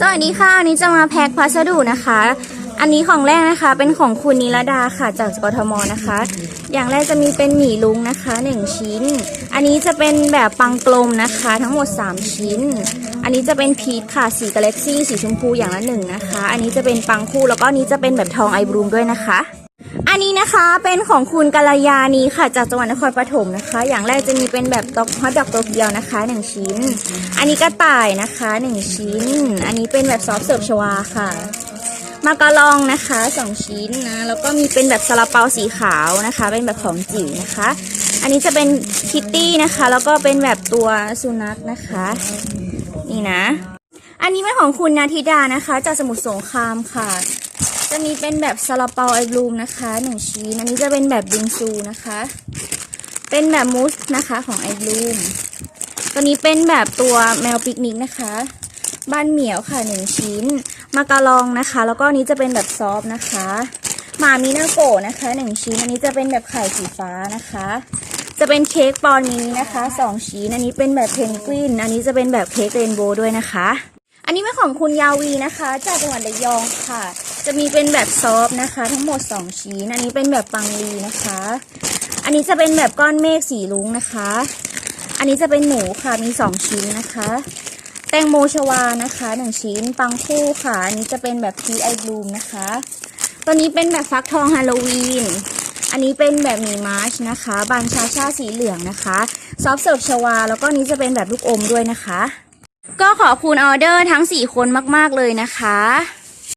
สวัสดีค่ะอันนี้จะมาแพ็คพัสดุนะคะ อันนี้ของแรกนะคะ เป็นของคุณนิรดาค่ะจากกทมนะคะ อย่างแรกจะมีเป็นหมี่ลุงนะคะหนึ่งชิ้น อันนี้จะเป็นแบบปังกลมนะคะ ทั้งหมด 3 ชิ้น อันนี้จะเป็นพีทค่ะสีกาแล็กซี่สีชมพูอย่างละหนึ่งนะคะ อันนี้จะเป็นปังคู่แล้วก็นนี้จะเป็นแบบทองไอบรูมด้วยนะคะ อันนี้นะคะเป็นของคุณกัลยานีค่ะ จากจังหวัดนครปฐมนะคะ อย่างแรกจะมีเป็นแบบตอกฮอทดอกโตเกียวนะคะหนึ่งชิ้น อันนี้กระต่ายนะคะหนึ่งชิ้น อันนี้เป็นแบบซอฟเสิร์ฟชวาค่ะมากะลองนะคะสองชิ้นนะแล้วก็มีเป็นแบบซาลาเปาสีขาวนะคะ เป็นแบบของจิ๋วนะคะ อันนี้จะเป็นคิตตี้นะคะ แล้วก็เป็นแบบตัวสุนัขนะคะ นี่นะ อันนี้เป็นของคุณนาธิดานะคะ จากสมุทรสงครามค่ะ จะมีเป็นแบบซาลาเปาไอบลูมนะคะหนึ่งชิ้นอันนี้จะเป็นแบบบิงซูนะคะ เป็นแบบมูสนะคะของไอบลูมตัวนี้เป็นแบบตัวแมวปิกนิกนะคะ บ้านเหมียวค่ะหนึ่งชิ้น มากะลองนะคะ แล้วก็อันนี้จะเป็นแบบซอฟนะคะหมามินาโกะนะคะหนึ่งชิ้น อันนี้จะเป็นแบบไข่สีฟ้านะคะ จะเป็นเค้กปอนนี้นะคะสองชิ้น อันนี้เป็นแบบเพนกวิน อันนี้จะเป็นแบบเค้กเรนโบว์ด้วยนะคะ อันนี้เป็นของคุณยาวีนะคะ จากจังหวัดระยองค่ะ จะมีเป็นแบบซอฟต์นะคะ ทั้งหมด 2 ชิ้น อันนี้เป็นแบบปังลีนะคะ อันนี้จะเป็นแบบก้อนเมฆสีรุ้งนะคะ อันนี้จะเป็นหมูค่ะ มี 2 ชิ้นนะคะ แตงโมชวานะคะหนึ่งชิ้น ปังคู่ค่ะ อันนี้จะเป็นแบบพีไอบลูมนะคะ ตัวนี้เป็นแบบฟักทองฮาโลวีน อันนี้เป็นแบบมีมาร์ชนะคะ บานชาชาสีเหลืองนะคะ ซอฟเสิร์ฟชวา แล้วก็นนี้จะเป็นแบบลูกอมด้วยนะคะ ก็ขอบคุณออเดอร์ทั้ง 4 คนมาก ๆ เลยนะคะ